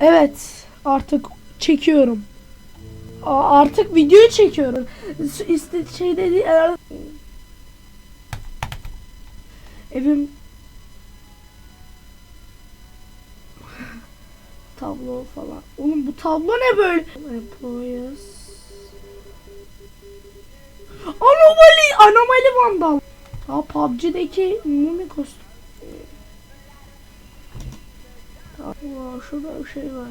Evet artık çekiyorum. Artık video çekiyorum. İşte şey dedi evim tablo falan. Oğlum bu tablo ne böyle? Employees. Anomali, anomali vandal. Ha PUBG'deki mumi Aa, şurada bir şey var.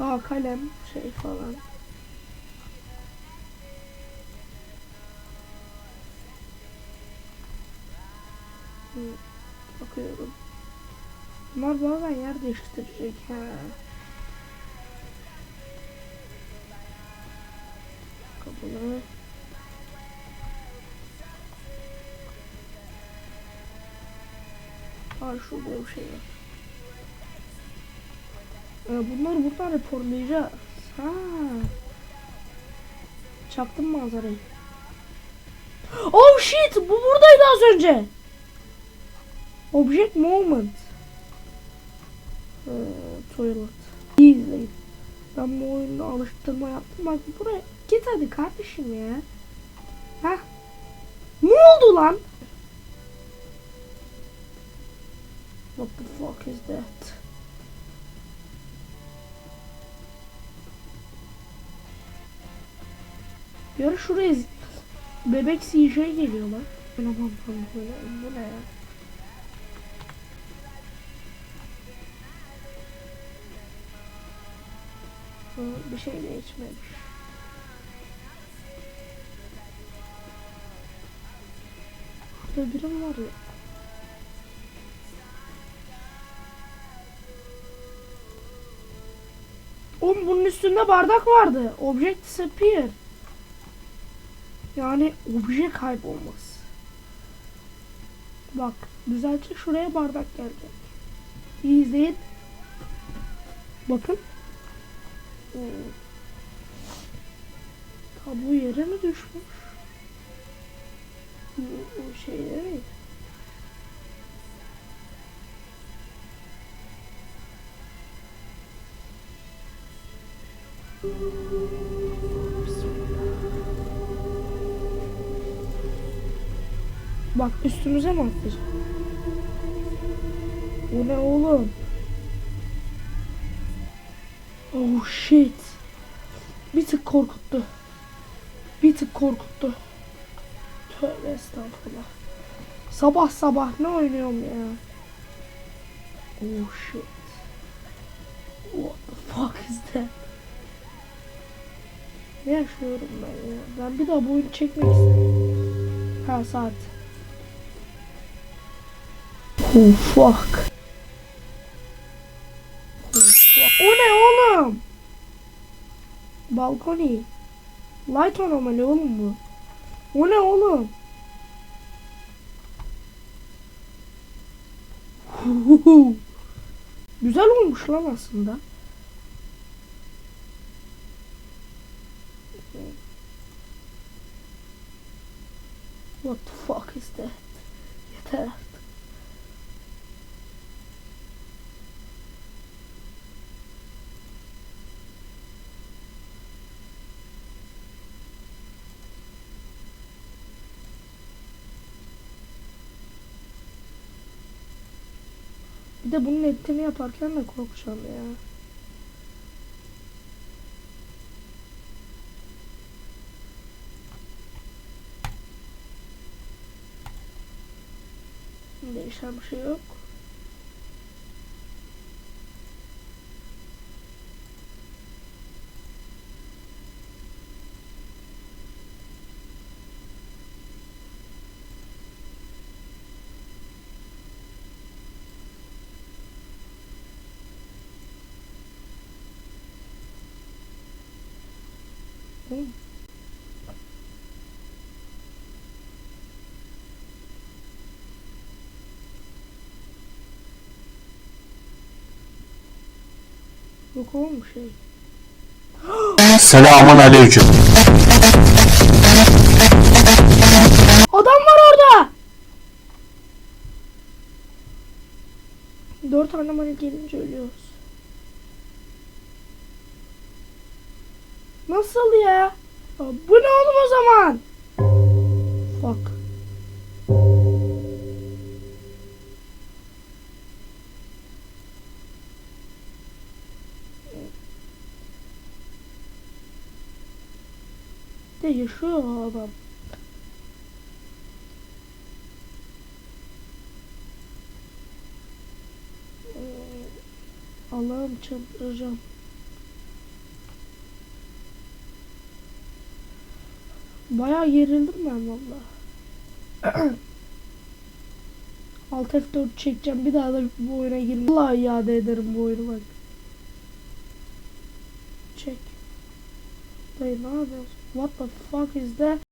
Aa kalem şey falan. Bakıyorum. Bunlar bazen yer değiştirecek ha. Kapıları. Aa şurada bir şey var. Ee, bunları buradan raporlayacağız. Ha. Çaktım manzarayı. Oh shit! Bu buradaydı az önce. Object moment. Ee, toilet. İyi izleyin. Ben bu oyunda alıştırma yaptım. Bak buraya git hadi kardeşim ya. Ha? Ne oldu lan? What the fuck is that? Yarı şuraya bebek CJ geliyor lan. Aman aman böyle bu ne ya? Bir şey de içmemiş. Burada biri mi var ya? Oğlum bunun üstünde bardak vardı. Object disappear. Yani obje kaybolması. Bak düzeltecek şuraya bardak gelecek. İyi izleyin. Bakın. Hmm. Tablo yere mi düşmüş? Bu bu şey değil. Bak üstümüze mi atlayacak? Bu ne oğlum? Oh shit. Bir tık korkuttu. Bir tık korkuttu. Tövbe estağfurullah. Sabah sabah ne oynuyorum ya? Oh shit. What the fuck is that? Ne yaşıyorum ben ya? Ben bir daha bu oyunu çekmek istiyorum. Ha saat. Oh fuck. Fuck. O ne oğlum? Balkoni. Light anomali oğlum bu. O ne oğlum? Güzel olmuş lan aslında. What the fuck is that? Yeter artık. Bir de bunun editini yaparken de korkacağım ya. Değişen bir şey yok. Hı. Yok oğlum şey. Selamun aleyküm. Adam var orada. Dört tane mani gelince ölüyoruz. Nasıl ya? Bu ne oğlum o zaman? Fuck. De yaşıyor adam. Allah'ım çıldıracağım. Bayağı gerildim ben valla. Alt F4 çekeceğim bir daha da bu oyuna girmem. Valla iade ederim bu oyunu bak. Çek. Dayı ne yapıyorsun? What the fuck is that?